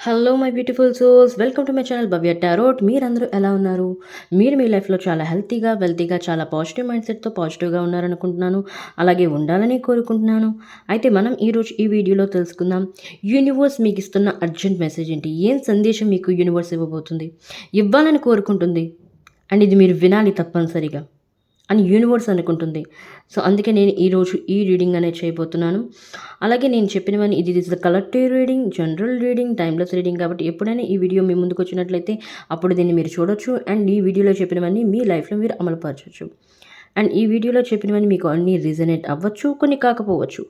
Hello my beautiful souls welcome to my channel Bhavya tarot మీరందరూ ఎలా ఉన్నారు? మీరు మీ లైఫ్లో చాలా హెల్తీగా వెల్తీగా చాలా పాజిటివ్ మైండ్ సెట్తో పాజిటివ్గా ఉన్నారనుకుంటున్నాను. అలాగే ఉండాలని కోరుకుంటున్నాను. అయితే మనం ఈరోజు ఈ వీడియోలో తెలుసుకుందాం. యూనివర్స్ మీకు ఇస్తున్న అర్జెంట్ మెసేజ్ ఏంటి? ఏం సందేశం మీకు యూనివర్స్ ఇవ్వబోతుంది? ఇవ్వాలని కోరుకుంటుంది. అండ్ ఇది మీరు వినాలి తప్పనిసరిగా. అని యూనివర్స్ అనుకుంటుంది. సో అందుకే నేను ఈరోజు ఈ రీడింగ్ అనేది చేయబోతున్నాను. అలాగే నేను చెప్పినవన్నీ ఇది is the collective reading general reading timeless reading కాబట్టి ఎప్పుడైనా ఈ వీడియో మీ ముందుకు వచ్చినట్లయితే అప్పుడు దీన్ని మీరు చూడొచ్చు. అండ్ ఈ వీడియోలో చెప్పినవన్నీ మీ లైఫ్లో మీరు అమలుపరచవచ్చు అండ్ ఈ వీడియోలో చెప్పినవన్నీ మీకు అన్నీ రీజనేట్ అవ్వచ్చు కొన్ని కాకపోవచ్చు.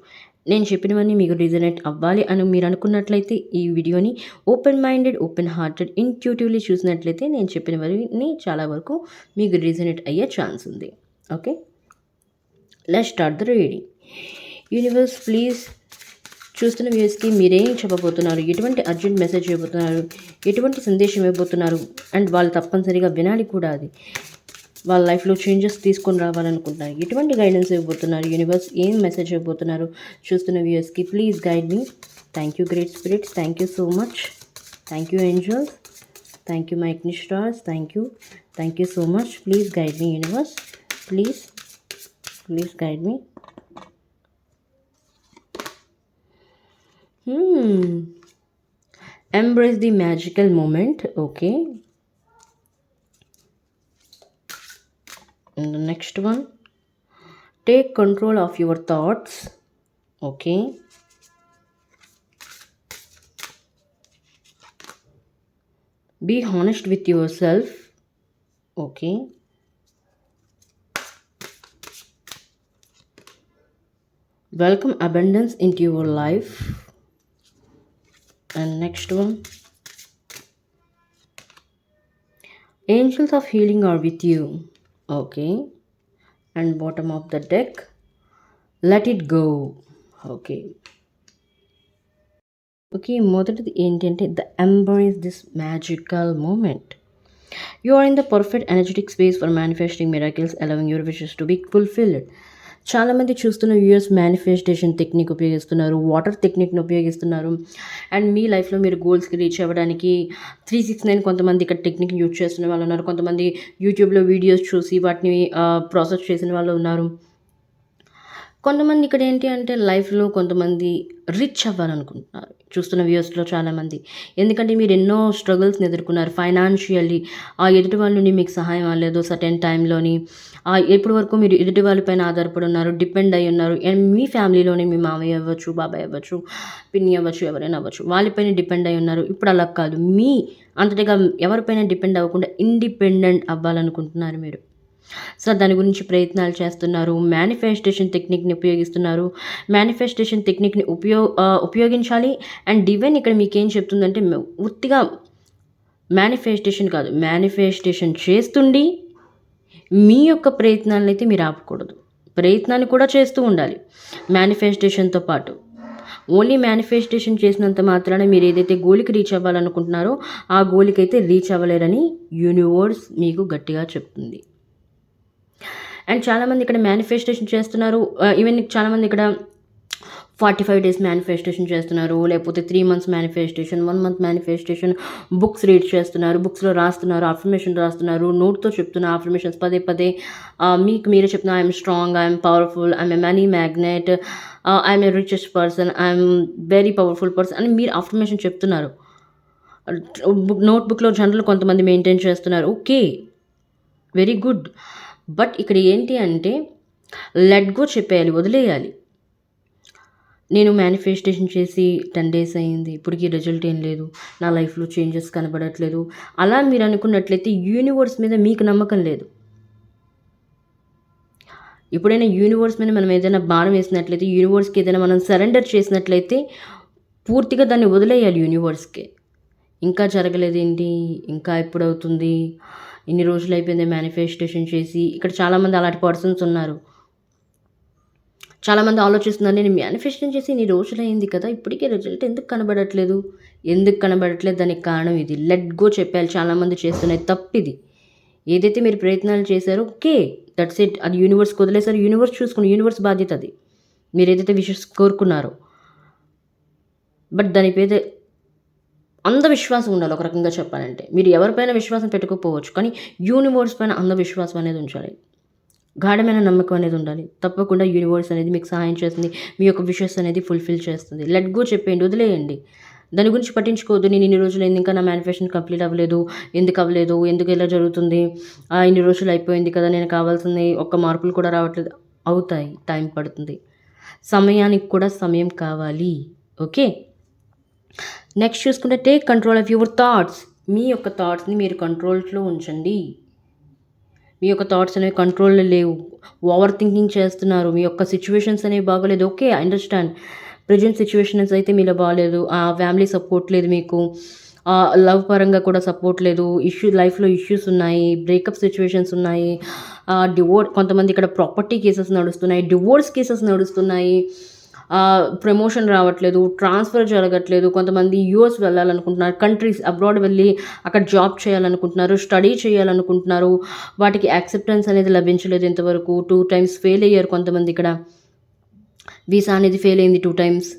నేను చెప్పినవన్నీ మీకు రీజనేట్ అవ్వాలి అని మీరు అనుకున్నట్లయితే ఈ వీడియోని open minded open hearted intuitively చూసినట్లయితే నేను చెప్పినవన్నీ చాలా వరకు మీకు రీజనేట్ అయ్యే ఛాన్స్ ఉంది. Okay? Let start the reading universe please చూస్తున్న వ్యూస్కి మీరేం చెప్పబోతున్నారు? ఎటువంటి అర్జెంట్ మెసేజ్ ఇవ్వబోతున్నారు? ఎటువంటి సందేశం ఇవ్వబోతున్నారు? అండ్ వాళ్ళు తప్పనిసరిగా వినాలి కూడా అది. వాళ్ళ లైఫ్లో చేంజెస్ తీసుకొని రావాలనుకుంటున్నారు. ఎటువంటి గైడెన్స్ ఇవ్వబోతున్నారు? యూనివర్స్ ఏం మెసేజ్ ఇవ్వబోతున్నారు? చూస్తున్న వ్యూస్కి please guide me thank you great spirits thank you so much thank you angels thank you my ancestors thank you thank you so much please guide me universe Please, please guide me. Hmm. Embrace the magical moment. Okay. And the next one. Take control of your thoughts. Okay. Be honest with yourself. Okay. welcome abundance into your life and next one angels of healing are with you okay and bottom of the deck let it go okay okay మొదటిది ఏంటంటే the embrace this magical moment you are in the perfect energetic space for manifesting miracles allowing your wishes to be fulfilled చాలామంది చూస్తున్న viewers manifestation technique ఉపయోగిస్తున్నారు water టెక్నిక్ని ఉపయోగిస్తున్నారు. And మీ లైఫ్లో మీరు గోల్స్కి రీచ్ అవ్వడానికి త్రీ సిక్స్ నైన్ కొంతమంది ఇక్కడ టెక్నిక్ యూజ్ చేస్తున్న వాళ్ళు ఉన్నారు. కొంతమంది యూట్యూబ్లో వీడియోస్ చూసి వాటిని ప్రాసెస్ చేసిన వాళ్ళు ఉన్నారు. కొంతమంది ఇక్కడ ఏంటి అంటే లైఫ్లో కొంతమంది రిచ్ అవ్వాలనుకుంటున్నారు. చూస్తున్న వ్యూస్లో చాలామంది. ఎందుకంటే మీరు ఎన్నో స్ట్రగుల్స్ని ఎదుర్కొన్నారు. ఫైనాన్షియల్లీ ఆ ఎదుటి వాళ్ళ నుండి మీకు సహాయం అవ్వలేదు. సర్టెన్ టైంలోని ఎప్పటి వరకు మీరు ఎదుటి వాళ్ళపైన ఆధారపడి ఉన్నారు డిపెండ్ అయి ఉన్నారు. అండ్ మీ ఫ్యామిలీలోనే మీ మామయ్య అవ్వచ్చు బాబాయ్ అవ్వచ్చు పిన్ని అవ్వచ్చు ఎవరైనా అవ్వచ్చు వాళ్ళపైన డిపెండ్ అయి ఉన్నారు. ఇప్పుడు అలా కాదు. మీ అంతటిగా ఎవరిపైన డిపెండ్ అవ్వకుండా ఇండిపెండెంట్ అవ్వాలనుకుంటున్నారు మీరు. సో దాని గురించి ప్రయత్నాలు చేస్తున్నారు. మేనిఫెస్టేషన్ టెక్నిక్ని ఉపయోగిస్తున్నారు. మేనిఫెస్టేషన్ టెక్నిక్ని ఉపయోగ ఉపయోగించాలి. అండ్ డివైన్ ఇక్కడ మీకేం చెప్తుందంటే ఉత్తిగా మేనిఫెస్టేషన్ కాదు. మేనిఫెస్టేషన్ చేస్తుండి మీ యొక్క ప్రయత్నాలను అయితే మీరు ఆపకూడదు. ప్రయత్నాన్ని కూడా చేస్తూ ఉండాలి. మేనిఫెస్టేషన్తో పాటు. ఓన్లీ మేనిఫెస్టేషన్ చేసినంత మాత్రాన మీరు ఏదైతే గోలికి రీచ్ అవ్వాలనుకుంటున్నారో ఆ గోలికి అయితే రీచ్ అవ్వలేరని యూనివర్స్ మీకు గట్టిగా చెప్తుంది. అండ్ చాలామంది ఇక్కడ మేనిఫెస్టేషన్ చేస్తున్నారు. Uh, ఈవెన్ చాలామంది ఇక్కడ ఫార్టీ ఫైవ్ డేస్ మేనిఫెస్టేషన్ చేస్తున్నారు. లేకపోతే three months manifestation one month manifestation books read చేస్తున్నారు. బుక్స్లో రాస్తున్నారు అఫర్మేషన్ రాస్తున్నారు. నోట్తో చెప్తున్న అఫర్మేషన్స్ పదే పదే uh, మీకు మీరే చెప్తున్నా I'm strong I'm powerful I'm a money magnet I'm a richest person I'm very powerful person అని మీరు అఫర్మేషన్ చెప్తున్నారు. Uh, నోట్బుక్లో జనరల్ కొంతమంది మెయింటైన్ చేస్తున్నారు. ఓకే వెరీ గుడ్ బట్ ఇక్కడ ఏంటి అంటే లెట్ గో చెప్పేయాలి వదిలేయాలి. నేను మేనిఫెస్టేషన్ చేసి టెన్ డేస్ అయింది ఇప్పటికీ రిజల్ట్ ఏం లేదు నా లైఫ్లో చేంజెస్ కనబడట్లేదు. అలా మీరు అనుకున్నట్లయితే యూనివర్స్ మీద మీకు నమ్మకం లేదు. ఎప్పుడైనా యూనివర్స్ మీద మనం ఏదైనా భారం వేసినట్లయితే యూనివర్స్కి ఏదైనా మనం సరెండర్ చేసినట్లయితే పూర్తిగా దాన్ని వదిలేయాలి యూనివర్స్కి ఇంకా జరగలేదేంటి? ఇంకా ఎప్పుడవుతుంది? ఇన్ని రోజులు అయిపోయింది మేనిఫెస్టేషన్ చేసి. ఇక్కడ చాలామంది అలాంటి పర్సన్స్ ఉన్నారు. చాలామంది ఆలోచిస్తున్నారు నేను మేనిఫెస్టేషన్ చేసి ఇన్ని రోజులైంది కదా ఇప్పటికే రిజల్ట్ ఎందుకు కనబడట్లేదు? ఎందుకు కనబడట్లేదు? దానికి కారణం ఇది. లెట్ గో చెప్పాలి చాలామంది చేస్తున్నాయి తప్పిది. ఏదైతే మీరు ప్రయత్నాలు చేశారో ఓకే దట్స్ ఇట్ అది యూనివర్స్ వదిలేసారు యూనివర్స్ చూసుకుని యూనివర్స్ బాధ్యత అది. మీరు ఏదైతే విషెస్ కోరుకున్నారో. బట్ దాని పేద అంధవిశ్వాసం ఉండాలి. ఒక రకంగా చెప్పాలంటే మీరు ఎవరిపైన విశ్వాసం పెట్టుకోకపోవచ్చు కానీ యూనివర్స్ పైన అంధవిశ్వాసం అనేది ఉంచాలి. గాఢమైన నమ్మకం అనేది ఉండాలి. తప్పకుండా యూనివర్స్ అనేది మీకు సహాయం చేస్తుంది మీ యొక్క విషెస్ అనేది ఫుల్ఫిల్ చేస్తుంది. లెట్ గో చెప్పేయండి వదిలేయండి. దాని గురించి పట్టించుకోవద్దు. నేను ఇన్ని రోజులు ఇంకా నా మేనిఫెస్టేషన్ కంప్లీట్ అవ్వలేదు? ఎందుకు అవ్వలేదు? ఎందుకు ఇలా జరుగుతుంది? ఆ, ఇన్ని రోజులు అయిపోయింది కదా నేను కావాల్సింది ఒక్క మార్పులు కూడా రావట్లేదు. అవుతాయి టైం పడుతుంది. సమయానికి కూడా సమయం కావాలి. ఓకే నెక్స్ట్ చూసుకుంటే take control of your thoughts మీ యొక్క థాట్స్ని మీరు కంట్రోల్లో ఉంచండి. మీ యొక్క థాట్స్ అనేవి కంట్రోల్లో లేవు. ఓవర్ థింకింగ్ చేస్తున్నారు. మీ యొక్క సిచ్యువేషన్స్ అనేవి బాగోలేదు. ఓకే అండర్స్టాండ్ ప్రజెంట్ సిచ్యువేషన్స్ అయితే మీలో బాగాలేదు. ఆ ఫ్యామిలీ సపోర్ట్ లేదు మీకు. లవ్ పరంగా కూడా సపోర్ట్ లేదు. ఇష్యూ లైఫ్లో ఇష్యూస్ ఉన్నాయి. బ్రేకప్ సిచ్యువేషన్స్ ఉన్నాయి. డివోర్ కొంతమంది ఇక్కడ ప్రాపర్టీ కేసెస్ నడుస్తున్నాయి. డివోర్స్ కేసెస్ నడుస్తున్నాయి. ప్రమోషన్ రావట్లేదు ట్రాన్స్ఫర్ జరగట్లేదు కొంతమంది యూఎస్ వెళ్ళాలనుకుంటున్నారు కంట్రీస్ అబ్రాడ్ వెళ్ళి అక్కడ జాబ్ చేయాలనుకుంటున్నారు స్టడీ చేయాలనుకుంటున్నారు వాటికి యాక్సెప్టెన్స్ అనేది లభించలేదు ఇంతవరకు. టూ టైమ్స్ ఫెయిల్ అయ్యారు కొంతమంది ఇక్కడ. వీసా అనేది ఫెయిల్ అయింది టూ టైమ్స్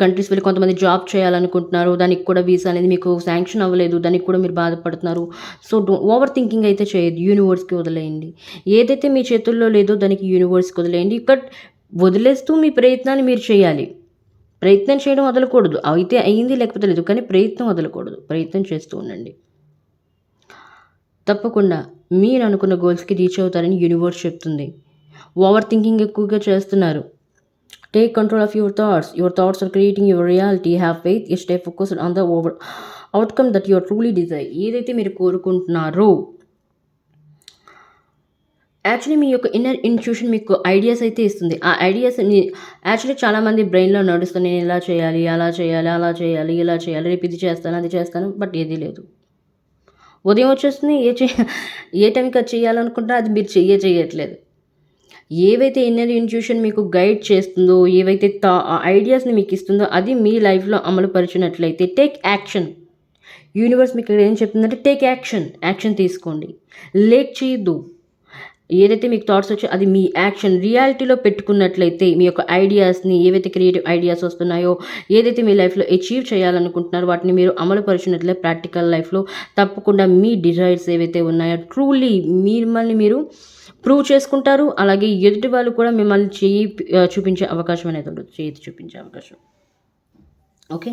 కంట్రీస్ వెళ్ళి కొంతమంది జాబ్ చేయాలనుకుంటున్నారు దానికి కూడా వీసా అనేది మీకు శాంక్షన్ అవ్వలేదు దానికి కూడా మీరు బాధపడుతున్నారు. సో ఓవర్ థింకింగ్ అయితే చేయదు యూనివర్స్కి వదిలేయండి. ఏదైతే మీ చేతుల్లో లేదో దానికి యూనివర్స్కి వదిలేయండి. బట్ వదిలేస్తూ మీ ప్రయత్నాన్ని మీరు చేయాలి. ప్రయత్నం చేయడం వదలకూడదు. అయితే అయింది లేకపోతే లేదు. కానీ ప్రయత్నం వదలకూడదు. ప్రయత్నం చేస్తూ ఉండండి. తప్పకుండా మీరు అనుకున్న గోల్స్కి రీచ్ అవుతారని యూనివర్స్ చెప్తుంది. ఓవర్ థింకింగ్ ఎక్కువగా చేస్తున్నారు. Take control of your thoughts. Your thoughts are creating your reality. Have faith. ఈ stay focused on the over outcome that your truly desire. ఏదైతే మీరు కోరుకుంటున్నారో యాక్చువల్లీ మీ యొక్క ఇన్నర్ ఇంట్యూషన్ మీకు ఐడియాస్ అయితే ఇస్తుంది. ఆ ఐడియాస్ యాక్చువల్లీ చాలామంది బ్రెయిన్లో నడుస్తుంది నేను ఇలా చేయాలి అలా చేయాలి అలా చేయాలి ఇలా చేయాలి రేపు ఇది చేస్తాను అది చేస్తాను బట్ ఏది లేదు. ఉదయం వచ్చేస్తుంది ఏ చే ఏ టైంకి అది చేయాలనుకుంటే అది మీరు చెయ్యే చేయట్లేదు ఏవైతే ఇన్నర్ ఇంట్యూషన్ మీకు గైడ్ చేస్తుందో ఏవైతే థా ఐడియాస్ని మీకు ఇస్తుందో అది మీ లైఫ్లో అమలు పరిచినట్లయితే టేక్ యాక్షన్ యూనివర్స్ మీకు ఇక్కడ ఏం చెప్తుందంటే టేక్ యాక్షన్ యాక్షన్ తీసుకోండి. లేట్ చేయొద్దు. ఏదైతే మీకు థాట్స్ వచ్చో అది మీ యాక్షన్ రియాలిటీలో పెట్టుకున్నట్లయితే మీ యొక్క ఐడియాస్ని ఏవైతే క్రియేటివ్ ఐడియాస్ వస్తున్నాయో ఏదైతే మీ లైఫ్లో అచీవ్ చేయాలనుకుంటున్నారో వాటిని మీరు అమలు పరిచినట్లే ప్రాక్టికల్ లైఫ్లో తప్పకుండా మీ డిజైర్స్ ఏవైతే ఉన్నాయో ట్రూలీ మిమ్మల్ని మీరు ప్రూవ్ చేసుకుంటారు. అలాగే ఎదుటి వాళ్ళు కూడా మిమ్మల్ని చేయి చూపించే అవకాశం అనేది ఉండదు. చేతి చూపించే అవకాశం. ఓకే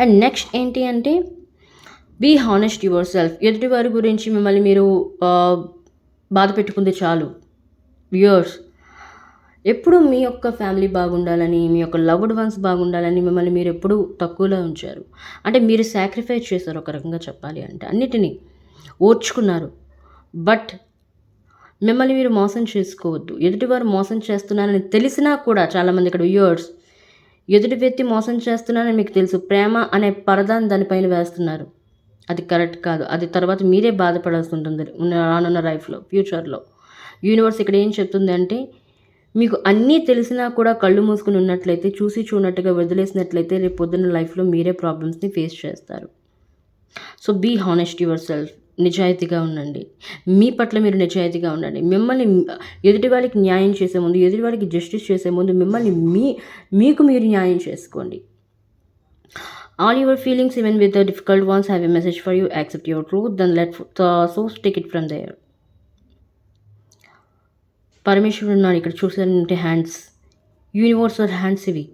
అండ్ నెక్స్ట్ ఏంటి అంటే బీ హానెస్ట్ యువర్ సెల్ఫ్ ఎదుటి వారి గురించి మిమ్మల్ని మీరు బాధ పెట్టుకుంది చాలు. వ్యూయర్స్ ఎప్పుడు మీ యొక్క ఫ్యామిలీ బాగుండాలని మీ యొక్క లవ్డ్ వన్స్ బాగుండాలని మిమ్మల్ని మీరు ఎప్పుడూ తక్కువలో ఉంచారు? అంటే మీరు సాక్రిఫైస్ చేశారు ఒక రకంగా చెప్పాలి అంటే అన్నిటినీ ఓర్చుకున్నారు. బట్ మిమ్మల్ని మీరు మోసం చేసుకోవద్దు. ఎదుటివారు మోసం చేస్తున్నారని తెలిసినా కూడా చాలామంది ఇక్కడ వ్యూయర్స్ ఎదుటి వ్యక్తి మోసం చేస్తున్నారని మీకు తెలుసు. ప్రేమ అనే పరదాన్ని దానిపైన వేస్తున్నారు. అది కరెక్ట్ కాదు. అది తర్వాత మీరే బాధపడాల్సి ఉంటుంది. ఉన్న రానున్న లైఫ్లో ఫ్యూచర్లో యూనివర్స్ ఇక్కడ ఏం చెప్తుంది అంటే మీకు అన్నీ తెలిసినా కూడా కళ్ళు మూసుకుని ఉన్నట్లయితే చూసి చూడనట్టుగా వదిలేసినట్లయితే రేపు పొద్దున్న లైఫ్లో మీరే ప్రాబ్లమ్స్ని ఫేస్ చేస్తారు. So be honest yourself నిజాయితీగా ఉండండి. మీ పట్ల మీరు నిజాయితీగా ఉండండి. మిమ్మల్ని ఎదుటి వాళ్ళకి న్యాయం చేసే ముందు ఎదుటి వాళ్ళకి జస్టిస్ చేసే ముందు మిమ్మల్ని మీ మీకు మీరు న్యాయం చేసుకోండి. All your feelings even with difficult ones have a message for you accept your truth then let source take it from there పరమేశ్వరుడు ఉన్నాడు. ఇక్కడ చూసానంటే హ్యాండ్స్ యూనివర్సల్ హ్యాండ్స్ ఇవి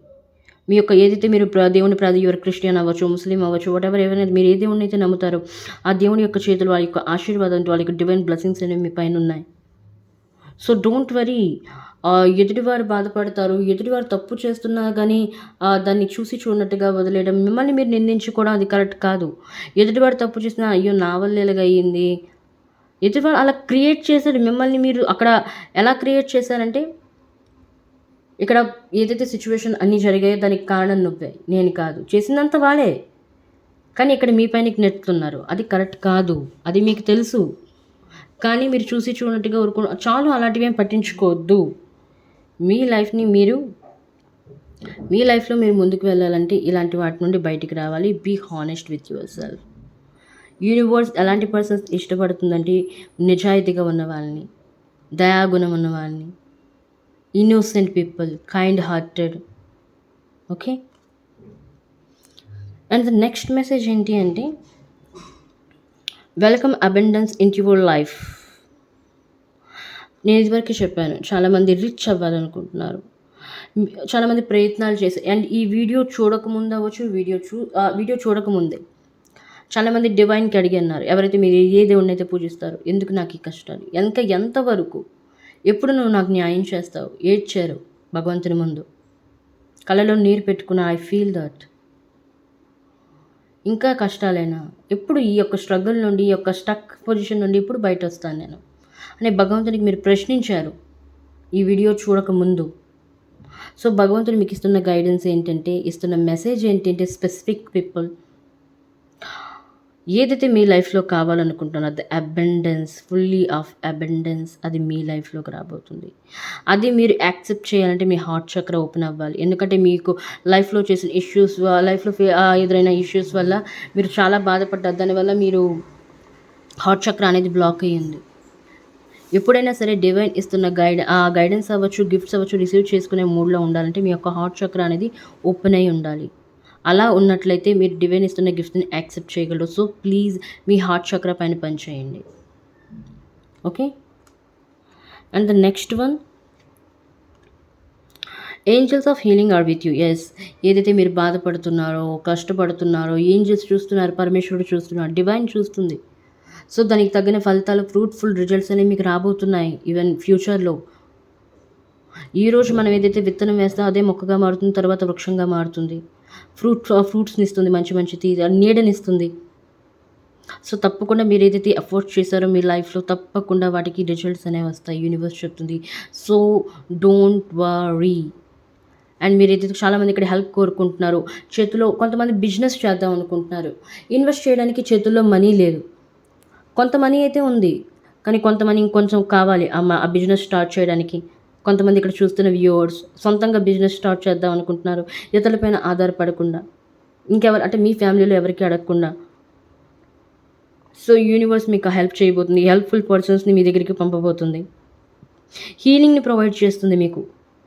మీ యొక్క ఏదైతే మీరు ప్ర- దేవుని ప్రాధ యువర్ క్రిస్టియన్ అవ్వచ్చు ముస్లిం అవ్వచ్చు వాట్ ఎవరైనా మీరు ఏ దేవుని అయితే నమ్ముతారో ఆ దేవుని యొక్క చేతులు వారి యొక్క ఆశీర్వాదం వాళ్ళ యొక్క డివైన్ బ్లెస్సింగ్స్ అనేవి మీ పైన ఉన్నాయి. So don't worry. ఎదుటివారు బాధపడతారు ఎదుటివారు తప్పు చేస్తున్నా కానీ దాన్ని చూసి చూడనట్టుగా వదిలేయడం మిమ్మల్ని మీరు నిందించుకోవడం అది కరెక్ట్ కాదు. ఎదుటివారు తప్పు చేసినా అయ్యో నా వల్ల అయ్యింది. ఎదుటివారు అలా క్రియేట్ చేశారు మిమ్మల్ని మీరు అక్కడ ఎలా క్రియేట్ చేశారంటే ఇక్కడ ఏదైతే సిచ్యువేషన్ అన్నీ జరిగాయో దానికి కారణం నువ్వే నేను కాదు. చేసినంత వాళ్ళే. కానీ ఇక్కడ మీ పైనకి నెట్టుతున్నారు. అది కరెక్ట్ కాదు. అది మీకు తెలుసు. కానీ మీరు చూసి చూడనట్టుగా ఊరుకో చాలు అలాంటివి ఏం పట్టించుకోవద్దు. మీ లైఫ్ని మీరు మీ లైఫ్లో మీరు ముందుకు వెళ్ళాలంటే ఇలాంటి వాటి నుండి బయటికి రావాలి. Be honest with yourself. Universe ఎలాంటి పర్సన్స్ ఇష్టపడుతుందంటే నిజాయితీగా ఉన్న వాళ్ళని దయాగుణం ఉన్న వాళ్ళని innocent people kind hearted okay and the next message ఏంటి అంటే welcome abundance in your life నేను ఇదివరకే చెప్పాను చాలామంది రిచ్ అవ్వాలనుకుంటున్నారు. చాలామంది ప్రయత్నాలు చేసి అండ్ ఈ వీడియో చూడకముందు అవ్వచ్చు వీడియో చూ వీడియో చూడకముందే. చాలామంది డివైన్కి అడిగి అన్నారు ఎవరైతే మీరు ఏ దేవుడిని అయితే పూజిస్తారు ఎందుకు నాకు ఈ కష్టాలు? ఎంత ఎంతవరకు ఎప్పుడు నువ్వు నాకు న్యాయం చేస్తావు? ఏడ్చారు భగవంతుని ముందు? కళ్ళలో నీరు పెట్టుకున్న ఐ ఫీల్ దట్ ఇంకా కష్టాలేనా. ఎప్పుడు ఈ యొక్క స్ట్రగుల్ నుండి ఈ యొక్క స్టక్ పొజిషన్ నుండి ఎప్పుడు బయట వస్తాను నేను? అనే భగవంతునికి మీరు ప్రశ్నించారు ఈ వీడియో చూడక ముందు. సో భగవంతుడు మీకు ఇస్తున్న గైడెన్స్ ఏంటంటే ఇస్తున్న మెసేజ్ ఏంటంటే స్పెసిఫిక్ పీపుల్ ఏదైతే మీ లైఫ్లో కావాలనుకుంటున్నారో the abundance fully of abundance అది మీ లైఫ్లోకి రాబోతుంది. అది మీరు యాక్సెప్ట్ చేయాలంటే మీ హార్ట్ చక్ర ఓపెన్ అవ్వాలి. ఎందుకంటే మీకు లైఫ్లో చేసిన ఇష్యూస్ లైఫ్లో ఎదురైన ఇష్యూస్ వల్ల మీరు చాలా బాధపడ్డారు. దానివల్ల మీరు హార్ట్ చక్ర అనేది బ్లాక్ అయ్యింది. ఎప్పుడైనా సరే డివైన్ ఇస్తున్న గైడ్ ఆ గైడెన్స్ అవ్వచ్చు గిఫ్ట్స్ అవ్వచ్చు రిసీవ్ చేసుకునే మూడ్లో ఉండాలంటే మీ యొక్క హార్ట్ చక్ర అనేది ఓపెన్ అయి ఉండాలి. అలా ఉన్నట్లయితే మీరు డివైన్ ఇస్తున్న గిఫ్ట్ని యాక్సెప్ట్ చేయగలరు. సో ప్లీజ్ మీ హార్ట్ చక్ర పైన పనిచేయండి. Okay and the next one angels of healing are with you yes ఏదైతే మీరు బాధపడుతున్నారో కష్టపడుతున్నారో ఏంజల్స్ చూస్తున్నారు పరమేశ్వరుడు చూస్తున్నారు డివైన్ చూస్తుంది. సో దానికి తగిన ఫలితాలు ఫ్రూట్ఫుల్ రిజల్ట్స్ అనేవి మీకు రాబోతున్నాయి ఈవెన్ ఫ్యూచర్లో ఈరోజు మనం ఏదైతే విత్తనం వేస్తామో అదే మొక్కగా మారుతుంది తర్వాత వృక్షంగా మారుతుంది. ఫ్రూట్ ఫ్రూట్స్ని ఇస్తుంది మంచి మంచి తీ నీడనిస్తుంది సో తప్పకుండా మీరు ఏదైతే ఎఫర్ట్ చేశారో మీ లైఫ్లో తప్పకుండా వాటికి రిజల్ట్స్ అనేవి వస్తాయి. యూనివర్స్ చెప్తుంది. So don't worry. అండ్ మీరు ఏదైతే చాలామంది ఇక్కడ హెల్ప్ కోరుకుంటున్నారు చేతిలో కొంతమంది బిజినెస్ చేద్దాం అనుకుంటున్నారు. ఇన్వెస్ట్ చేయడానికి చేతుల్లో మనీ లేదు. కొంత మనీ అయితే ఉంది. కానీ కొంత మనీ ఇంకొంచెం కావాలి ఆ బిజినెస్ స్టార్ట్ చేయడానికి. కొంతమంది ఇక్కడ చూస్తున్న వ్యూవర్స్ సొంతంగా బిజినెస్ స్టార్ట్ చేద్దాం అనుకుంటున్నారు ఇతరులపైన ఆధారపడకుండా ఇంకెవరు అంటే మీ ఫ్యామిలీలో ఎవరికి అడగకుండా. సో యూనివర్స్ మీకు హెల్ప్ చేయబోతుంది హెల్ప్ఫుల్ పర్సన్స్ని మీ దగ్గరికి పంపబోతుంది. హీలింగ్ని ప్రొవైడ్ చేస్తుంది మీకు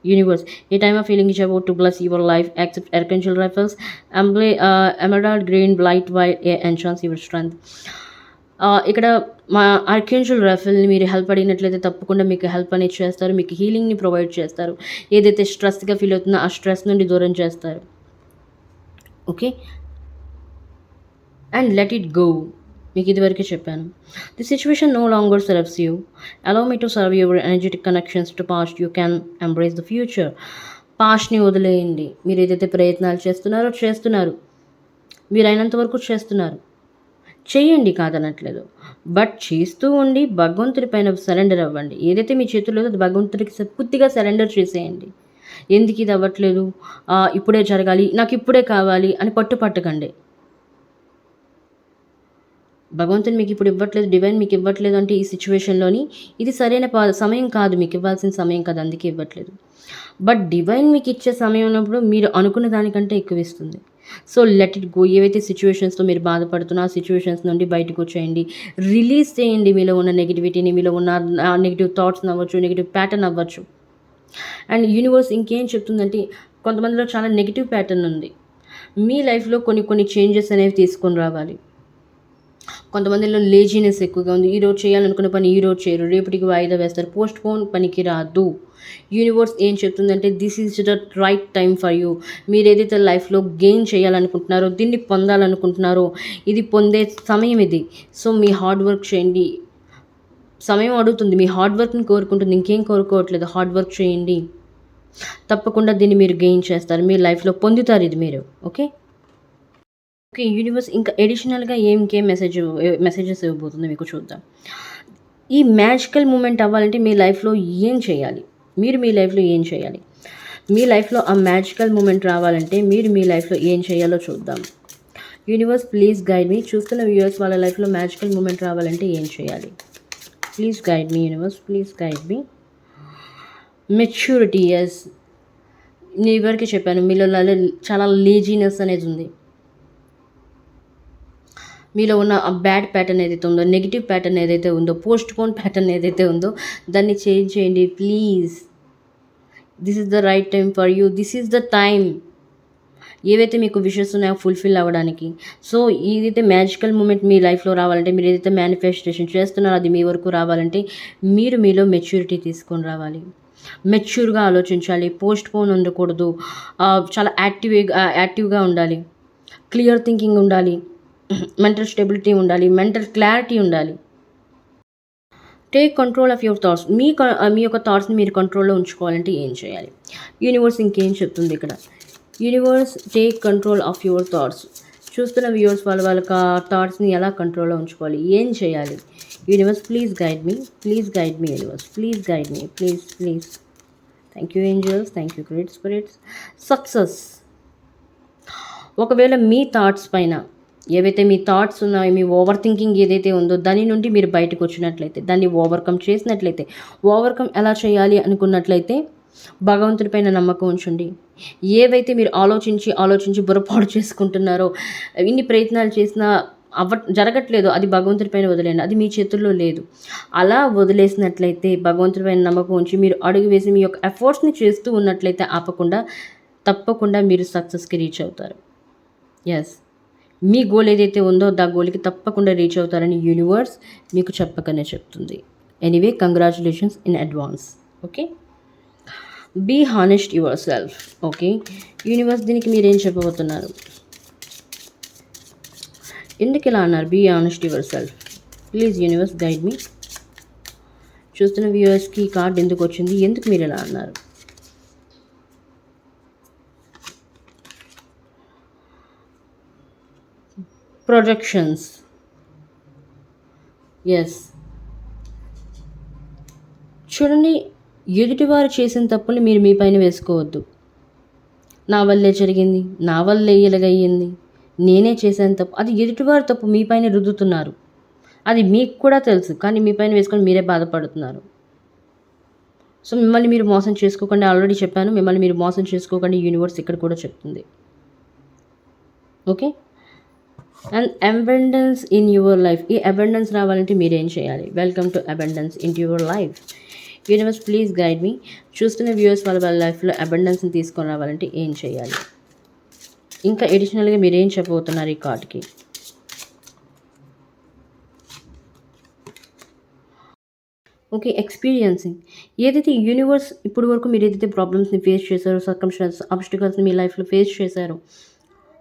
universe. A time of feeling is about to bless your life accept archangel Raphael's ఎంబ్లే emerald green light why a enhance your strength ఇక్కడ మా ఆర్కెన్షియల్ రఫెల్ని మీరు హెల్ప్ అడిగినట్లయితే తప్పకుండా మీకు హెల్ప్ అనేది చేస్తారు. మీకు హీలింగ్ని ప్రొవైడ్ చేస్తారు. ఏదైతే స్ట్రెస్గా ఫీల్ అవుతుందో ఆ స్ట్రెస్ నుండి దూరం చేస్తారు. Okay and let it go మీకు ఇదివరకే చెప్పాను. The situation no longer serves you allow me to serve your energetic connections to past you can embrace the future పాస్ట్ని వదిలేయండి. మీరు ఏదైతే ప్రయత్నాలు చేస్తున్నారో చేస్తున్నారు. మీరు అయినంత వరకు చేస్తున్నారు. చేయండి కాదనట్లేదు. బట్ చేస్తూ ఉండి భగవంతుడి పైన సరెండర్ అవ్వండి. ఏదైతే మీ చేతుల్లో అది భగవంతుడికి పూర్తిగా సరెండర్ చేసేయండి. ఎందుకు ఇది అవ్వట్లేదు? ఇప్పుడే జరగాలి నాకు ఇప్పుడే కావాలి అని పట్టు పట్టకండి భగవంతుని మీకు ఇప్పుడు ఇవ్వట్లేదు డివైన్ మీకు ఇవ్వట్లేదు అంటే ఈ సిచ్యువేషన్లోని ఇది సరైన పా- సమయం కాదు మీకు ఇవ్వాల్సిన సమయం కాదు అందుకే ఇవ్వట్లేదు. బట్ డివైన్ మీకు ఇచ్చే సమయం ఉన్నప్పుడు మీరు అనుకున్న దానికంటే ఎక్కువ ఇస్తుంది. So let it go. ఏవైతే సిచ్యువేషన్స్లో మీరు బాధపడుతున్నా ఆ సిచ్యువేషన్స్ నుండి బయటకు వచ్చేయండి. రిలీజ్ చేయండి మీలో ఉన్న నెగిటివిటీని మీలో ఉన్న నెగిటివ్ థాట్స్ అవ్వచ్చు నెగిటివ్ ప్యాటర్న్ అవ్వచ్చు అండ్ యూనివర్స్ ఇంకేం చెప్తుందంటే కొంతమందిలో చాలా నెగిటివ్ ప్యాటర్న్ ఉంది. మీ లైఫ్లో కొన్ని కొన్ని చేంజెస్ అనేవి తీసుకొని రావాలి. కొంతమందిలో లేజినెస్ ఎక్కువగా ఉంది. ఈరోజు చేయాలనుకున్న పని ఈ రోజు చేయరు. రేపటికి వాయిదా వేస్తారు. పోస్ట్ పోన్ పనికి రాదు. యూనివర్స్ ఏం చెప్తుందంటే this is the right time for you మీరు ఏదైతే లైఫ్లో గెయిన్ చేయాలనుకుంటున్నారో దీన్ని పొందాలనుకుంటున్నారో ఇది పొందే సమయం ఇది. సో మీ హార్డ్ వర్క్ చేయండి. సమయం అడుగుతుంది. మీ హార్డ్ వర్క్ని కోరుకుంటుంది. ఇంకేం కోరుకోవట్లేదు. హార్డ్ వర్క్ చేయండి. తప్పకుండా దీన్ని మీరు గెయిన్ చేస్తారు. మీ లైఫ్లో పొందుతారు ఇది మీరు. ఓకే ఓకే యూనివర్స్ ఇంకా ఎడిషనల్గా ఏం ఇంకేం మెసేజ్ మెసేజెస్ ఇవ్వబోతుందో మీకు చూద్దాం. ఈ మ్యాజికల్ మూమెంట్ అవ్వాలంటే మీ లైఫ్లో ఏం చేయాలి? మీరు మీ లైఫ్లో ఏం చేయాలి? మీ లైఫ్లో ఆ మ్యాజికల్ మూమెంట్ రావాలంటే మీరు మీ లైఫ్లో ఏం చేయాలో చూద్దాం. యూనివర్స్ ప్లీజ్ గైడ్ మీ చూస్తున్న వ్యూవర్స్ వాళ్ళ లైఫ్లో మ్యాజికల్ మూమెంట్ రావాలంటే ఏం చేయాలి? Please guide me universe please guide me maturity yes నేను ఇవరికి చెప్పాను మీలో చాలా లేజీనెస్ అనేది ఉంది. మీలో ఉన్న బ్యాడ్ ప్యాటర్న్ ఏదైతే ఉందో నెగిటివ్ ప్యాటర్న్ ఏదైతే ఉందో పోస్ట్ పోన్ ప్యాటర్న్ ఏదైతే ఉందో దాన్ని చేంజ్ చేయండి please this is the right time for you this is the time ఏవైతే మీకు విషెస్ ఉన్నాయో ఫుల్ఫిల్ అవ్వడానికి. సో ఏదైతే మ్యాజికల్ మూమెంట్ మీ లైఫ్లో రావాలంటే మీరు ఏదైతే మేనిఫెస్టేషన్ చేస్తున్నారో అది మీ వరకు రావాలంటే మీరు మీలో మెచ్యూరిటీ తీసుకొని రావాలి. మెచ్యూర్గా ఆలోచించాలి. పోస్ట్ పోన్ ఉండకూడదు చాలా యాక్టివ్ యాక్టివ్గా ఉండాలి. క్లియర్ థింకింగ్ ఉండాలి. మెంటల్ స్టెబిలిటీ ఉండాలి మెంటల్ క్లారిటీ ఉండాలి. Take control of your thoughts మీ మీ యొక్క థాట్స్ని మీరు కంట్రోల్లో ఉంచుకోవాలంటే ఏం చేయాలి? యూనివర్స్ ఇంకేం చెప్తుంది ఇక్కడ? Universe take control of your thoughts చూస్తున్న వ్యూవర్స్ వాళ్ళ వాళ్ళ థాట్స్ని ఎలా కంట్రోల్లో ఉంచుకోవాలి? ఏం చేయాలి? Universe please guide me please guide me universe please guide me please please thank you angels thank you great spirits success ఒకవేళ మీ థాట్స్ పైన ఏవైతే మీ థాట్స్ ఉన్నాయో మీ ఓవర్ థింకింగ్ ఏదైతే ఉందో దాని నుండి మీరు బయటకు వచ్చినట్లయితే దాన్ని ఓవర్కమ్ చేసినట్లయితే ఓవర్కమ్ ఎలా చేయాలి అనుకున్నట్లయితే భగవంతుడిపైన నమ్మకం ఉంచండి. ఏవైతే మీరు ఆలోచించి ఆలోచించి బుర్రపాడు చేసుకుంటున్నారో ఇన్ని ప్రయత్నాలు చేసినా అవ్వ జరగట్లేదు అది భగవంతుడిపైన వదిలేయండి అది మీ చేతుల్లో లేదు. అలా వదిలేసినట్లయితే భగవంతుడిపైన నమ్మకం ఉంచి మీరు అడుగు వేసి మీ యొక్క ఎఫర్ట్స్ని చేస్తూ ఉన్నట్లయితే ఆపకుండా తప్పకుండా మీరు సక్సెస్కి రీచ్ అవుతారు. ఎస్ మీ గోల్ ఏదైతే ఉందో దా గోల్కి తప్పకుండా రీచ్ అవుతారని యూనివర్స్ మీకు చెప్పకనే చెప్తుంది. Anyway congratulations in advance okay be honest yourself okay universe దీనికి మీరేం చెప్పబోతున్నారు? ఎందుకు ఇలా అన్నారు? Be honest yourself please universe guide me చూస్తున్న వ్యూవర్స్కి కార్డ్ ఎందుకు వచ్చింది? ఎందుకు మీరు ఇలా అన్నారు? ప్రొజెక్షన్స్. ఎస్ చూడండి ఎదుటివారు చేసిన తప్పులు మీరు మీ పైన వేసుకోవద్దు. నా వల్లే జరిగింది నా వల్లే ఇలాగయ్యింది నేనే చేశాను తప్పు. అది ఎదుటివారు తప్పు మీ పైన రుద్దుతున్నారు. అది మీకు కూడా తెలుసు కానీ మీ పైన వేసుకొని మీరే బాధపడుతున్నారు. సో మిమ్మల్ని మీరు మోసం చేసుకోకండి ఆల్రెడీ చెప్పాను మిమ్మల్ని మీరు మోసం చేసుకోకండి యూనివర్స్ ఇక్కడ కూడా చెప్తుంది. Okay? And abundance in your life ఈ అబెండెన్స్ రావాలంటే మీరేం చేయాలి? Welcome to abundance in your life universe please guide me చూస్తున్న వ్యూవర్స్ వాళ్ళ వాళ్ళ లైఫ్లో అబెండెన్స్ని తీసుకొని రావాలంటే ఏం చేయాలి? ఇంకా ఎడిషనల్గా మీరు ఏం చెప్పబోతున్నారు ఈ కార్డ్కి ఓకే ఎక్స్పీరియన్సింగ్ ఏదైతే యూనివర్స్ ఇప్పుడు వరకు మీరు ఏదైతే ప్రాబ్లమ్స్ని ఫేస్ చేశారో సర్కమ్స్టాన్స్ ఆబ్స్టికల్స్ని మీ లైఫ్లో ఫేస్ చేశారో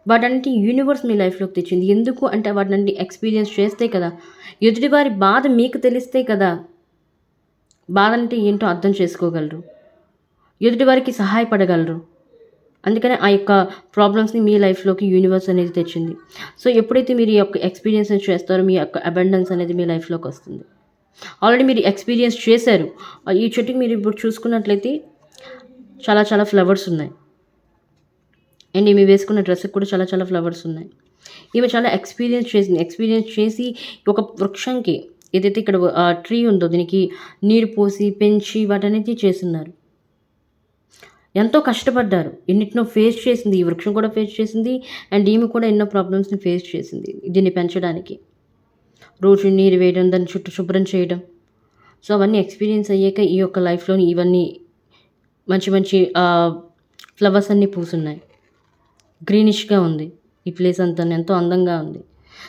వాటన్నిటి యూనివర్స్ మీ లైఫ్లోకి తెచ్చింది. ఎందుకు అంటే వాటిని ఎక్స్పీరియన్స్ చేస్తే కదా ఎదుటివారి బాధ మీకు తెలిస్తే కదా బాధ అంటే ఏంటో అర్థం చేసుకోగలరు. ఎదుటివారికి సహాయపడగలరు. అందుకనే ఆ యొక్క ప్రాబ్లమ్స్ని మీ లైఫ్లోకి యూనివర్స్ అనేది తెచ్చింది. సో ఎప్పుడైతే మీరు ఈ యొక్క ఎక్స్పీరియన్స్ చేస్తారో మీ యొక్క అబెండెన్స్ అనేది మీ లైఫ్లోకి వస్తుంది. ఆల్రెడీ మీరు ఎక్స్పీరియన్స్ చేశారు. ఈ చెట్టుకి మీరు ఇప్పుడు చూసుకున్నట్లయితే చాలా చాలా ఫ్లవర్స్ ఉన్నాయి. అండ్ ఈమె వేసుకున్న డ్రెస్కి కూడా చాలా చాలా ఫ్లవర్స్ ఉన్నాయి. ఈమె చాలా ఎక్స్పీరియన్స్ చేసింది. ఎక్స్పీరియన్స్ చేసి ఒక వృక్షంకి ఏదైతే ఇక్కడ ట్రీ ఉందో దీనికి నీరు పోసి పెంచి వాటనేది చేస్తున్నారు. ఎంతో కష్టపడ్డారు. ఎన్నిటినో ఫేస్ చేసింది. ఈ వృక్షం కూడా ఫేస్ చేసింది. అండ్ ఈమె కూడా ఎన్నో ప్రాబ్లమ్స్ని ఫేస్ చేసింది దీన్ని పెంచడానికి. రోజు నీరు వేయడం దాన్ని చుట్టూ శుభ్రం చేయడం. సో అవన్నీ ఎక్స్పీరియన్స్ అయ్యాక ఈ యొక్క లైఫ్లోని ఇవన్నీ మంచి మంచి ఫ్లవర్స్ అన్నీ పూసున్నాయి. గ్రీనిష్గా ఉంది. ఈ ప్లేస్ అంతా ఎంతో అందంగా ఉంది.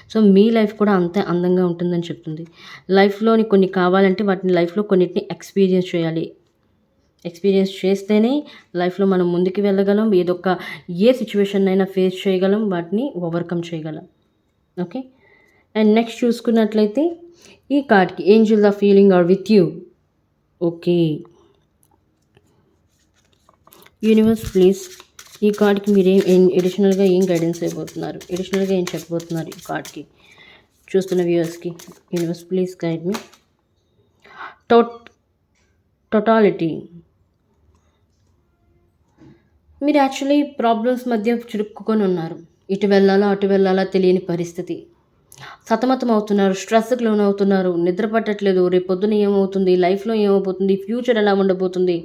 సో మీ లైఫ్ కూడా అంతే అందంగా ఉంటుందని చెప్తుంది. లైఫ్లోని కొన్ని కావాలంటే వాటిని లైఫ్లో కొన్నిటిని ఎక్స్పీరియన్స్ చేయాలి. ఎక్స్పీరియన్స్ చేస్తేనే లైఫ్లో మనం ముందుకు వెళ్ళగలం. ఏదొక ఏ సిచ్యువేషన్ అయినా ఫేస్ చేయగలం. వాటిని ఓవర్కమ్ చేయగలం. ఓకే? అండ్ నెక్స్ట్ చూసుకున్నట్లయితే ఈ కార్డ్కి angel of feeling are with you. Okay. Universe please. ఈ కార్డ్కి మీరు ఏం ఎడిషనల్గా ఏం గైడెన్స్ అయిపోతున్నారు ఎడిషనల్గా ఏం చెప్పబోతున్నారు ఈ కార్డ్కి? చూస్తున్న వ్యూవర్స్కి యూనివర్స్ ప్లీజ్ గైడ్ మీ టోట్ టోటాలిటీ మీరు యాక్చువల్లీ ప్రాబ్లమ్స్ మధ్య చిరుక్కుకొని ఉన్నారు. ఇటు వెళ్ళాలా అటు వెళ్ళాలా తెలియని పరిస్థితి. సతమతం అవుతున్నారు స్ట్రెస్కి లోన్ అవుతున్నారు నిద్ర పట్టట్లేదు రేపు పొద్దున ఏమవుతుంది లైఫ్లో ఏమవుతుంది ఫ్యూచర్ ఎలా ఉండబోతుంది?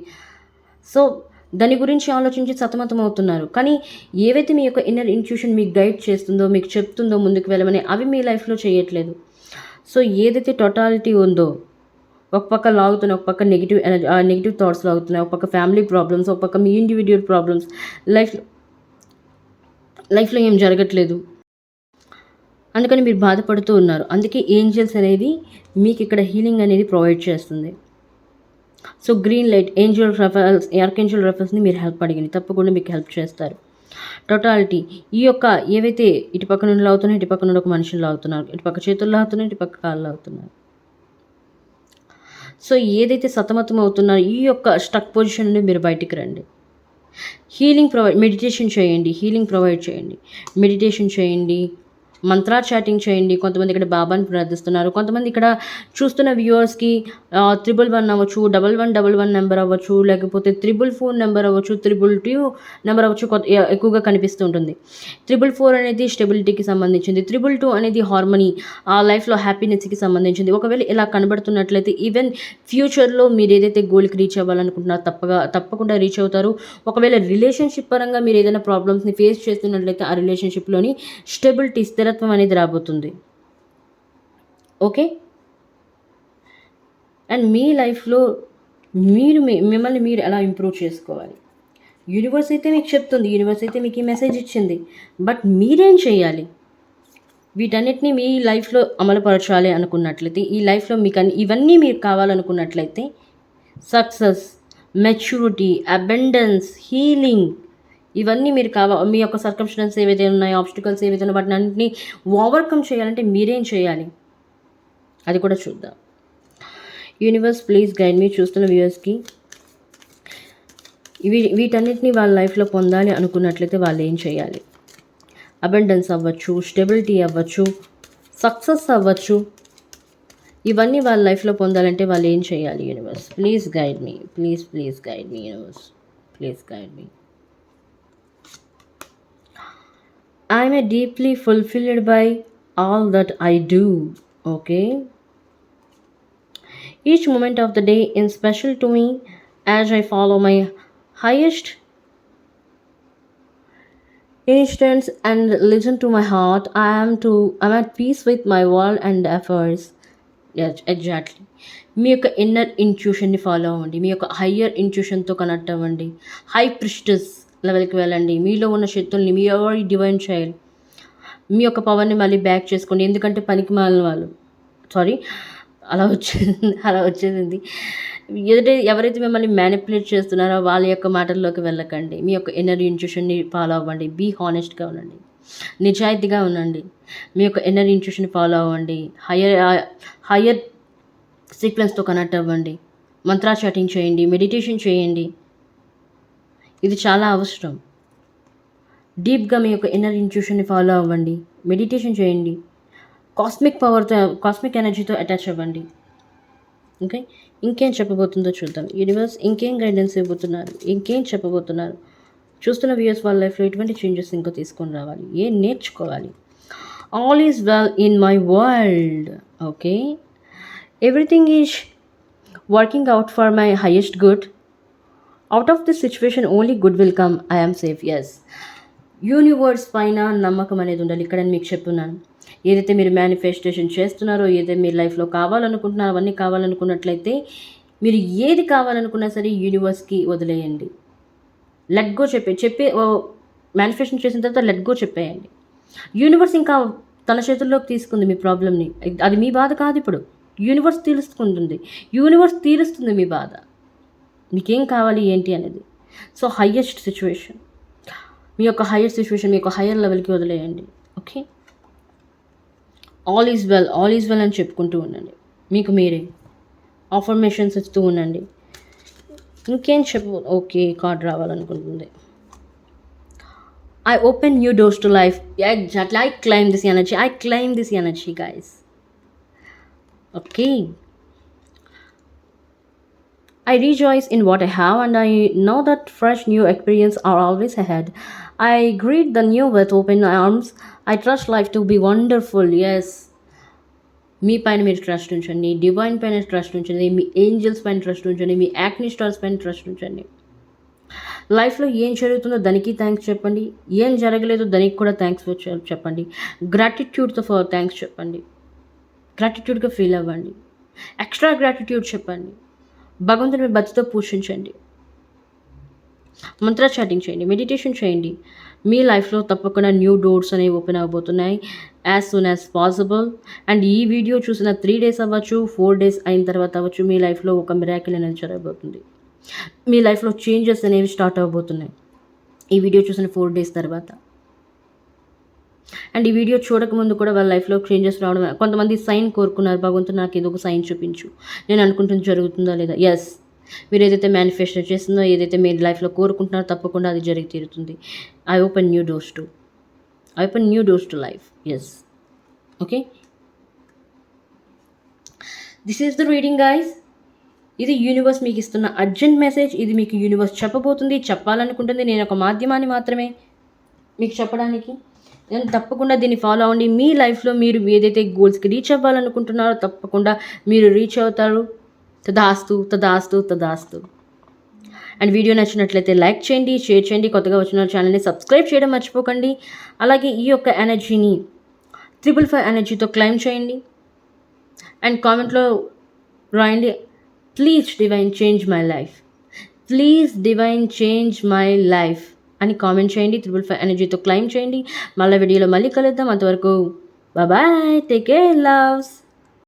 సో దాని గురించి ఆలోచించి సతమతం అవుతున్నారు కానీ ఏవైతే మీ యొక్క ఇన్నర్ ఇన్ట్యూషన్ మీకు గైడ్ చేస్తుందో మీకు చెప్తుందో ముందుకు వెళ్ళమని అవి మీ లైఫ్లో చేయట్లేదు. సో ఏదైతే టోటాలిటీ ఉందో ఒక పక్క లాగుతున్నాయి ఒక పక్క నెగిటివ్ ఎనర్జీ నెగిటివ్ థాట్స్ లాగుతున్నాయి ఒక పక్క ఫ్యామిలీ ప్రాబ్లమ్స్ ఒక పక్క మీ ఇండివిజువల్ ప్రాబ్లమ్స్ లైఫ్ లైఫ్లో ఏం జరగట్లేదు. అందుకని మీరు బాధపడుతూ ఉన్నారు. అందుకే ఏంజల్స్ అనేది మీకు ఇక్కడ హీలింగ్ అనేది ప్రొవైడ్ చేస్తుంది. So green light angel referrals archangel రెఫరల్స్ని మీరు హెల్ప్ అడిగింది తప్పకుండా మీకు హెల్ప్ చేస్తారు. టోటాలిటీ ఈ యొక్క ఏవైతే ఇటుపక్క నుండి లావుతున్నాయి ఇటు పక్క నుండి ఒక మనుషులు లాగుతున్నారు. ఇటుపక్క చేతుల్లో లాగుతున్నాయి ఇటుపక్క కాళ్ళు లాగుతున్నారు. సో ఏదైతే సతమతం అవుతున్నారో ఈ యొక్క స్టక్ పొజిషన్ నుండి మీరు బయటికి రండి. హీలింగ్ ప్రొవైడ్ మెడిటేషన్ చేయండి. హీలింగ్ ప్రొవైడ్ చేయండి. మెడిటేషన్ చేయండి. మంత్రా చాటింగ్ చేయండి. కొంతమంది ఇక్కడ బాబాని ప్రార్థిస్తున్నారు. కొంతమంది ఇక్కడ చూస్తున్న వ్యూవర్స్కి త్రిబుల్ వన్ అవ్వచ్చు double one double one number అవ్వచ్చు లేకపోతే త్రిబుల్ ఫోర్ నెంబర్ అవ్వచ్చు త్రిబుల్ టూ నెంబర్ అవ్వచ్చు కొత్త ఎక్కువగా కనిపిస్తూ ఉంటుంది. త్రిబుల్ ఫోర్ అనేది స్టెబిలిటీకి సంబంధించింది. త్రిబుల్ టూ అనేది హార్మనీ ఆ లైఫ్లో హ్యాపీనెస్కి సంబంధించింది. ఒకవేళ ఇలా కనబడుతున్నట్లయితే ఈవెన్ ఫ్యూచర్లో మీరు ఏదైతే గోల్కి రీచ్ అవ్వాలనుకుంటున్నారో తప్పగా తప్పకుండా రీచ్ అవుతారు. ఒకవేళ రిలేషన్షిప్ పరంగా మీరు ఏదైనా ప్రాబ్లమ్స్ని ఫేస్ చేస్తున్నట్లయితే ఆ రిలేషన్షిప్లోని స్టెబిలిటీ స్థిరత్వం అనేది రాబోతుంది. ఓకే? అండ్ మీ లైఫ్లో మీరు మిమ్మల్ని మీరు ఎలా ఇంప్రూవ్ చేసుకోవాలి? యూనివర్స్ అయితే మీకు చెప్తుంది యూనివర్స్ అయితే మీకు ఈ మెసేజ్ ఇచ్చింది. బట్ మీరేం చేయాలి? వీటన్నిటిని మీ లైఫ్లో అమలుపరచాలి అనుకున్నట్లయితే ఈ లైఫ్లో మీకు అన్ని ఇవన్నీ మీరు కావాలనుకున్నట్లయితే సక్సెస్ మెచ్యూరిటీ అబెండెన్స్ హీలింగ్ ఇవన్నీ మీరు కావా మీ యొక్క సర్కంస్టెన్స్ ఏవైతే ఉన్నాయో ఆబ్స్టికల్స్ ఏవైతే ఉన్నాయో వాటిని అన్నింటినీ ఓవర్కమ్ చేయాలంటే మీరేం చేయాలి? అది కూడా చూద్దాం. యూనివర్స్ ప్లీజ్ గైడ్ మీ చూస్తున్న వ్యూయర్స్కి వీ వీటన్నిటిని వాళ్ళ లైఫ్లో పొందాలి అనుకున్నట్లయితే వాళ్ళు ఏం చేయాలి? అబెండెన్స్ అవ్వచ్చు స్టెబిలిటీ అవ్వచ్చు సక్సెస్ అవ్వచ్చు. ఇవన్నీ వాళ్ళ లైఫ్లో పొందాలంటే వాళ్ళు ఏం చేయాలి universe please guide me please please guide me universe please guide me I'm a deeply fulfilled by all that I do. Okay. Each moment of the day is special to me as I follow my highest instincts and listen to my heart. I am to I'm at peace with my world and affairs. Yes, exactly. మీ యొక్క inner ఇంట్యూషన్ని follow అవ్వండి మీ యొక్క higher ఇంట్యూషన్తో connect అవ్వండి high priestess లెవెల్కి వెళ్ళండి. మీలో ఉన్న శక్తుల్ని మీ ఎవరి డివైన్ చైల్డ్ మీ యొక్క పవర్ని మళ్ళీ బ్యాక్ చేసుకోండి. ఎందుకంటే పనికి మాలిన వాళ్ళు. సారీ అలా వచ్చేది అలా వచ్చేసింది. ఎదుటి ఎవరైతే మిమ్మల్ని మ్యానిపులేట్ చేస్తున్నారో వాళ్ళ యొక్క మాటల్లోకి వెళ్ళకండి. మీ యొక్క ఎనర్జీ ఇంట్యూషన్ని ఫాలో అవ్వండి. బీ హానెస్ట్గా ఉండండి. నిజాయితీగా ఉండండి. మీ యొక్క ఎనర్జీ ఇంట్యూషన్ని ఫాలో అవ్వండి. హయ్యర్ హయ్యర్ సీక్వెన్స్తో కనెక్ట్ అవ్వండి. మంత్రా చాటింగ్ చేయండి మెడిటేషన్ చేయండి. ఇది చాలా అవసరం. డీప్గా మీ యొక్క ఇన్నర్ ఇంట్యూషన్ని ఫాలో అవ్వండి. మెడిటేషన్ చేయండి. కాస్మిక్ పవర్తో కాస్మిక్ ఎనర్జీతో అటాచ్ అవ్వండి. ఓకే ఇంకేం చెప్పబోతుందో చూద్దాం. యూనివర్స్ ఇంకేం గైడెన్స్ ఇవ్వబోతున్నారు? ఇంకేం చెప్పబోతున్నారు? చూస్తున్న వ్యూయర్స్ వాళ్ళ లైఫ్లో ఎటువంటి చేంజెస్ ఇంకా తీసుకొని రావాలి. ఏం నేర్చుకోవాలి? All is well in my world okay everything is working out for my highest good out of this situation only good will come I'm safe yes universe పైన నమ్మకం అనేది ఉండాలి. ఇక్కడ మీకు చెప్తున్నాను. ఏదైతే మీరు మేనిఫెస్టేషన్ చేస్తున్నారో ఏదైతే మీరు లైఫ్లో కావాలనుకుంటున్నారో అవన్నీ కావాలనుకున్నట్లయితే మీరు ఏది కావాలనుకున్నా సరే యూనివర్స్కి వదిలేయండి. లెట్ గో చెప్పే చెప్పే మేనిఫెస్టేషన్ చేసిన తర్వాత లెట్ గో చెప్పేయండి. యూనివర్స్ ఇంకా తన చేతుల్లోకి తీసుకుంది మీ ప్రాబ్లమ్ని అది మీ బాధ కాదు ఇప్పుడు. యూనివర్స్ తీరుస్తుంటుంది. యూనివర్స్ తీరుస్తుంది మీ బాధ. మీకేం కావాలి ఏంటి అనేది. సో హయ్యెస్ట్ సిచ్యువేషన్ మీ యొక్క హయ్యర్ సిచ్యువేషన్ మీ యొక్క హయ్యర్ లెవెల్కి వదిలేయండి. Okay all is well all is well అని చెప్పుకుంటూ ఉండండి. మీకు మీరే ఆఫర్మేషన్స్ ఇస్తూ ఉండండి. ఇంకేం చెప్పు okay card రావాలనుకుంటుంది. I open new doors to life exactly I claim this energy I claim this energy guys okay I rejoice in what I have, and I know that fresh new experiences are always ahead. I greet the new with open arms. I trust life to be wonderful. Yes. మీ పైన మీరు trust ఉంచండి divine పైన trust ఉంచండి మీ angels పైన trust ఉంచండి మీ యాక్ని stars పైన trust ఉంచండి లైఫ్లో ఏం జరుగుతుందో దానికి థ్యాంక్స్ చెప్పండి ఏం జరగలేదో దానికి కూడా థ్యాంక్స్ చెప్పండి గ్రాటిట్యూడ్తో ఫర్ థ్యాంక్స్ చెప్పండి గ్రాటిట్యూడ్గా ఫీల్ అవ్వండి ఎక్స్ట్రా గ్రాటిట్యూడ్ చెప్పండి భగవంతుని మీ భక్తితో పూజించండి మంత్ర చాటింగ్ చేయండి మెడిటేషన్ చేయండి. మీ లైఫ్లో తప్పకుండా న్యూ డోర్స్ అనేవి open అవ్వబోతున్నాయి. As soon as possible and ఈ వీడియో చూసిన త్రీ డేస్ అవ్వచ్చు ఫోర్ డేస్ అయిన తర్వాత అవ్వచ్చు మీ లైఫ్లో ఒక మిరాకిల్ అనేది జరగబోతుంది మీ లైఫ్లో చేంజెస్ అనేవి స్టార్ట్ అవ్వబోతున్నాయి. ఈ వీడియో చూసిన ఫోర్ డేస్ తర్వాత. అండ్ ఈ వీడియో చూడకముందు కూడా వాళ్ళ లైఫ్లో చేంజెస్ రావడం కొంతమంది సైన్ కోరుకున్నారు. భగవంతుడు నాకు ఏదో ఒక సైన్ చూపించు. నేను అనుకుంటుంది జరుగుతుందా లేదా? ఎస్ మీరు ఏదైతే మేనిఫెస్టో చేస్తుందో ఏదైతే మీరు లైఫ్లో కోరుకుంటున్నారో తప్పకుండా అది జరిగి తీరుతుంది. I open new doors to I open new doors to life yes okay this is the reading guys ఇది యూనివర్స్ మీకు ఇస్తున్న అర్జెంట్ మెసేజ్ ఇది మీకు యూనివర్స్ చెప్పబోతుంది చెప్పాలనుకుంటుంది. నేను ఒక మాధ్యమాన్ని మాత్రమే మీకు చెప్పడానికి నేను తప్పకుండా దీన్ని ఫాలో అవ్వండి. మీ లైఫ్లో మీరు ఏదైతే గోల్స్కి రీచ్ అవ్వాలనుకుంటున్నారో తప్పకుండా మీరు రీచ్ అవుతారు. తదాస్తు తదాస్తు తదాస్తు. అండ్ వీడియో నచ్చినట్లయితే లైక్ చేయండి షేర్ చేయండి. కొత్తగా వచ్చిన ఛానల్ని సబ్స్క్రైబ్ చేయడం మర్చిపోకండి. అలాగే ఈ యొక్క ఎనర్జీని త్రిపుల్ ఫైవ్ ఎనర్జీతో క్లైమ్ చేయండి. అండ్ కామెంట్లో రాయండి please divine change my life please divine change my life అని కామెంట్ చేయండి. త్రిబుల్ ఫైవ్ ఎనర్జీతో క్లైమ్ చేయండి. మళ్ళీ వీడియోలో మళ్ళీ కలుద్దాం. అంతవరకు బాయ్ టేక్ కేర్ లవ్స్